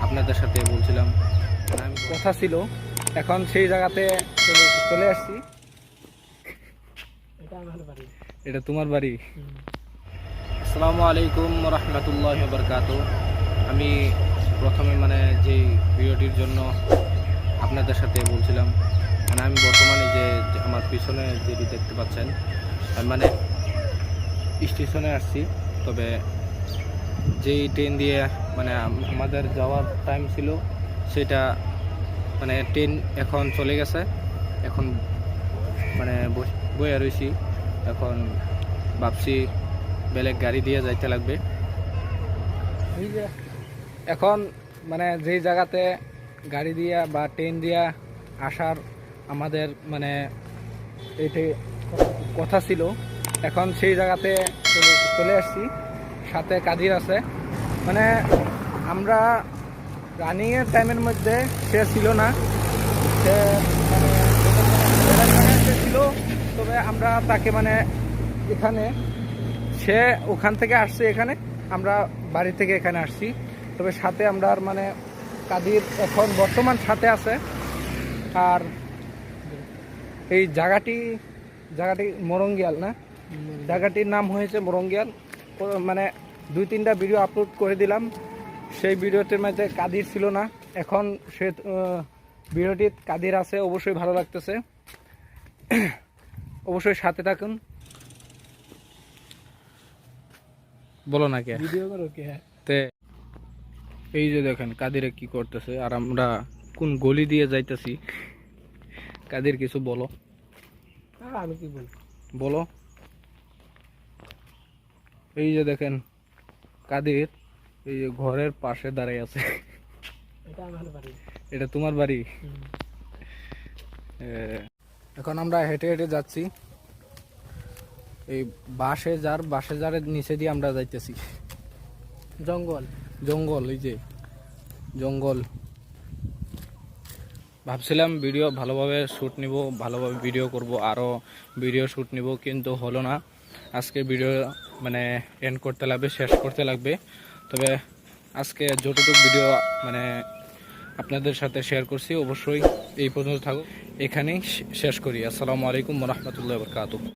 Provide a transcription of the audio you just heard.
আপনাদের সাথে বলছিলাম। মানে আমি কথা ছিল এখন সেই জায়গাতে চলে- আসছি। এটা তোমার বাড়ি? আসসালামু আলাইকুম রহমতুল্লাহ বরকাত আমি প্রথমে মানে যেই ভিডিওটির জন্য আপনাদের সাথে বলছিলাম মানে আমি বর্তমানে যে যে আমার পিছনে যেটি দেখতে পাচ্ছেন আমি মানে স্টেশনে আসছি তবে যেই ট্রেন দিয়ে মানে আমাদের যাওয়ার টাইম ছিল, সেটা মানে ট্রেন এখন চলে গেছে। এখন মানে বয়ে রয়েছি এখন ভাবছি বেলেগ গাড়ি দিয়ে যাইতে লাগবে। এখন মানে যেই জায়গাতে গাড়ি দিয়া বা ট্রেন দিয়া আসার আমাদের মানে এটি কথা ছিল, এখন সেই জায়গাতে চলে আসছি। সাথে কাদির আছে। মানে আমরা রানিংয়ের টাইমের মধ্যে সে ছিল না। সে মানে ছিল তবে আমরা তাকে মানে এখানে সে ওখান থেকে আসছে এখানে আমরা বাড়ি থেকে এখানে আসছি। তবে সাথে আমরা আর মানে কাদির এখন বর্তমান সাথে আছে। আর এই জায়গাটি জায়গাটি মরঙ্গিয়াল না? জায়গাটির নাম হয়েছে মরঙ্গিয়াল। মানে দুই তিনটা ভিডিও আপলোড করে দিলাম। সেই ভিডিওটির মধ্যে কাদির ছিল না। এখন সে আহ, ভিডিওটি কাদির আছে অবশ্যই ভালো লাগতেছে। অবশ্যই সাথে থাকুন। বলো না কে? ভিডিও করো কে? তে এই যে দেখেন কাদিরে কি করতেছে আর আমরা কোন গলি দিয়ে যাইতেছি। কাদির কিছু বলো। আমি কি বলব? বলো। এই যে দেখেন কাদির? এই যে ঘরের পাশে দাঁড়াই আছে। এটা তোমার বাড়ি? এখন আমরা হেঁটে হেঁটে যাচ্ছি। এই বাসে যার বাসে যার নিচে দিয়ে আমরা যাইতেছি। জঙ্গল। জঙ্গল এই যে জঙ্গল। ভাবছিলাম ভিডিও ভালোভাবে শ্যুট নিব ভালোভাবে ভিডিও করব আরও ভিডিও শ্যুট নিব কিন্তু হলো না। আজকে ভিডিও মানে এন্ড করতে লাগবে, শেষ করতে লাগবে। তবে আজকে যতটুকু ভিডিও মানে আপনাদের সাথে শেয়ার করছি, অবশ্যই এই পর্যন্ত থাকুক। এখানেই শেষ করি। আসসালামু আলাইকুম রহমতুল্লাহ বরকাত